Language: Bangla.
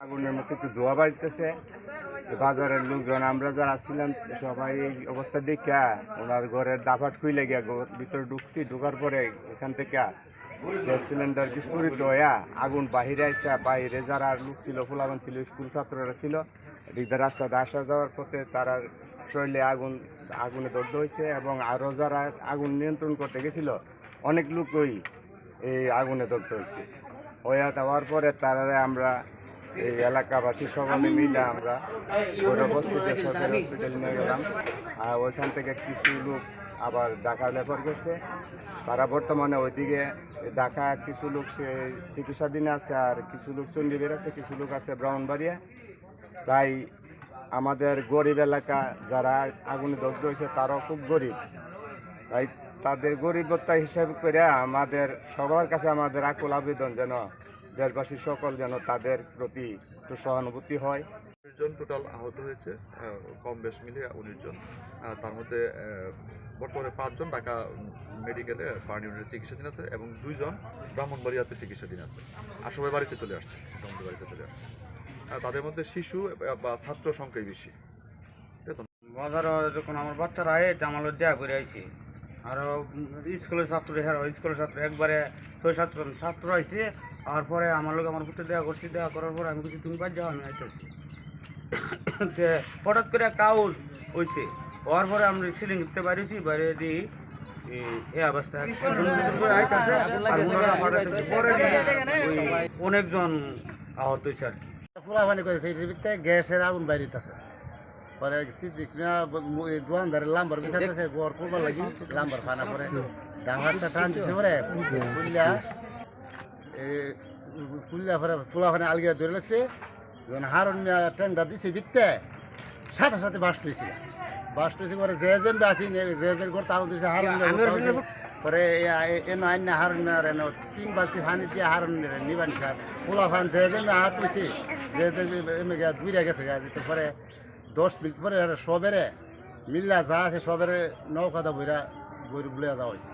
আগুনের মধ্যে একটু ধোয়া বাড়িতেছে। বাজারের লোকজন, আমরা যারা আসছিলাম সবাই এই অবস্থা দেখা, ওনার ঘরের দাফাট খুইলে গিয়া ভিতরে ঢুকছি, ঢুকার পরে এখান থেকে গ্যাস সিলিন্ডার বিস্ফোরিত হইয়া আগুন বাহিরে আসা বাইরে যারা লোক ছিল, ফুলাবান ছিল, স্কুল ছাত্ররা ছিল, এদিকে রাস্তাতে আসা যাওয়ার পথে তারা শরীরে আগুন, আগুনে দগ্ধ হয়েছে এবং আরও যারা আগুন নিয়ন্ত্রণ করতে গেছিল, অনেক লোকই এই আগুনে দগ্ধ হয়েছে হইয়া দেওয়ার পরে তারারে আমরা এই এলাকাবাসী সবাই মিলে আমরা গৌরব হসপিটাল সরকারি হসপিটাল নিয়ে গেলাম। আর ওইখান থেকে কিছু লোক আবার ঢাকা রেফার করছে। তারা বর্তমানে ওইদিকে ঢাকা কিছু লোক সে চিকিৎসাধীন আছে আর কিছু লোক চণ্ডীবের আছে কিছু লোক আছে ব্রাহ্মণবাড়িয়া। তাই আমাদের গরিব এলাকা যারা আগুনে দগ্ধ হয়েছে তারাও খুব গরিব। তাই তাদের গরিবতা হিসাব করে আমাদের সবার কাছে আমাদের আকুল আবেদন যেন দেশবাসী সকল যেন তাদের প্রতি একটু সহানুভূতি হয়। উনিশ জন টোটাল আহত হয়েছে কম বেশ মিলে উনিশ জন। তার মধ্যে বর্তমানে পাঁচজন ঢাকা মেডিকেলে বার্ন ইউনিটে চিকিৎসাধীন আছে এবং দুইজন ব্রাহ্মণবাড়িয়াতে চিকিৎসাধীন আছে। আর সবাই বাড়িতে চলে আসছে মোটামুটি বাড়িতে চলে আসছে। তাদের মধ্যে শিশু বা ছাত্র সংখ্যাই বেশি। বাজারে যখন আমার বাচ্চারা আয় এটা আমার দেয়া করে আইছে। আর স্কুলের ছাত্র হের স্কুলের ছাত্র একবারে ছয় সাতজন ছাত্র আইছে। আর পরে আমার লোক আমার পুত্র দেওয়া করছি দেওয়া করার পরে আমি কিছু তুমি বাদ যাও আমি আইতেছি। হঠাৎ করে একটা আউজ হয়েছে হওয়ার পরে আমি সিলিং দিতে পারিছি বাইরে দিই। পরে অনেকজন আহত হয়েছে আর কি। ফুলাফানি করেছে এটার ভিতরে গ্যাসের আগুন পরে সিদ্দিক মিয়া দোয়ানদারে লাম্বার বিচারতেছে গড় করবার লাগি লাম্বার ফানা পরে ডাঙারটা টান দিছে পরে কুলিয়া কুলিয়া পরে ফুলাফানি আলগিয়া ধরে লাগছে যখন হারন টেন্ডার দিছে ভিত্তে সাথে সাথে বাস্ট হয়েছিল বাস্ট হয়েছে পরে যে জেমবে আসি যে যে করতে আগুন দিছে হারন পরে এনো আইন হারন এনো তিন বালতি পানি দিয়ে হারন নিবান খার। পোলা ফান যে যে হাত হয়েছে, যে যে এমে গিয়া দুইরা গেছে পরে দশ মিনিট পরে সবেরে মিল্লা যা আছে সবেরে নৌকাদা বইরা বই বুলিয়া যাওয়া হয়েছে।